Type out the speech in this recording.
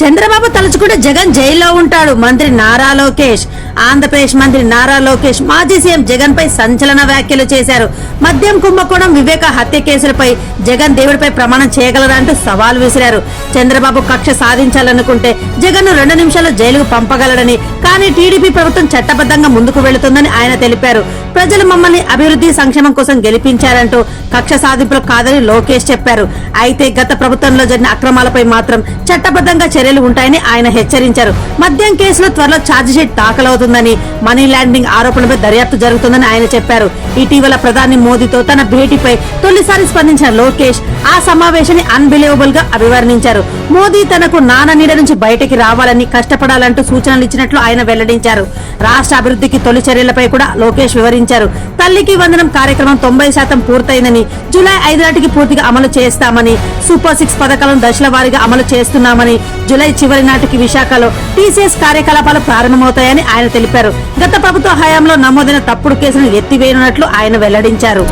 చంద్రబాబు తలుచుకుంటే జగన్ జైల్లో ఉంటాడు. మంత్రి నారా లోకేష్ ఆంధ్రప్రదేశ్ మంత్రి నారా లోకేష్ మాజీ సీఎం జగన్ పై సంచలన వ్యాఖ్యలు చేశారు. మద్యం కుంభకోణం వివేక హత్య కేసులపై జగన్ దేవుడిపై ప్రమాణం చేయగలరంటూ సవాల్ విసిరారు. చంద్రబాబు కక్ష సాధించాలనుకుంటే జగన్ రెండు నిమిషాల్లో జైలుకు పంపగలడని కానీ టీడీపీ ప్రభుత్వం చట్టబద్ధంగా ముందుకు వెళుతుందని ఆయన తెలిపారు. ప్రజలు మమ్మల్ని అభివృద్ధి సంక్షేమం కోసం గెలిపించారంటూ కక్ష సాధింపులు కాదని లోకేష్ చెప్పారు. అయితే గత ప్రభుత్వంలో జరిగిన అక్రమాలపై మాత్రం చట్టబద్ధంగా చర్యలు ఉంటాయని ఆయన హెచ్చరించారు. మద్యం కేసులో త్వరలో ఛార్జిషీట్ దాఖలవుతుందని మనీ ల్యాండింగ్ ఆరోపణపై దర్యాప్తు జరుగుతుందని ఆయన చెప్పారు. ఇటీవల ప్రధాని మోదీతో తన భేటీపై తొలిసారి స్పందించిన లోకేష్ ఆ సమావేశాన్ని అన్బిలీవబుల్గా అభివర్ణించారు. మోదీ తనకు నాన్న నీడ నుంచి బయటికి రావాలని కష్టపడాలంటూ సూచనలు ఇచ్చినట్లు ఆయన ఆయన వెల్లడించారు. రాష్ట్ర అభివృద్ధికి తొలి చర్యలపై కూడా లోకేష్ వివరించారు. తల్లికి వందనం కార్యక్రమం తొంభై శాతం పూర్తయిందని జూలై ఐదు నాటికి పూర్తిగా అమలు చేస్తామని సూపర్ సిక్స్ పథకాలను దశల వారీగా అమలు చేస్తున్నామని జూలై చివరి నాటికి విశాఖలో టీసీఎస్ కార్యకలాపాలు ప్రారంభమవుతాయని ఆయన తెలిపారు. గత ప్రభుత్వ హయాంలో నమోదైన తప్పుడు కేసులను ఎత్తివేయనున్నట్లు ఆయన వెల్లడించారు.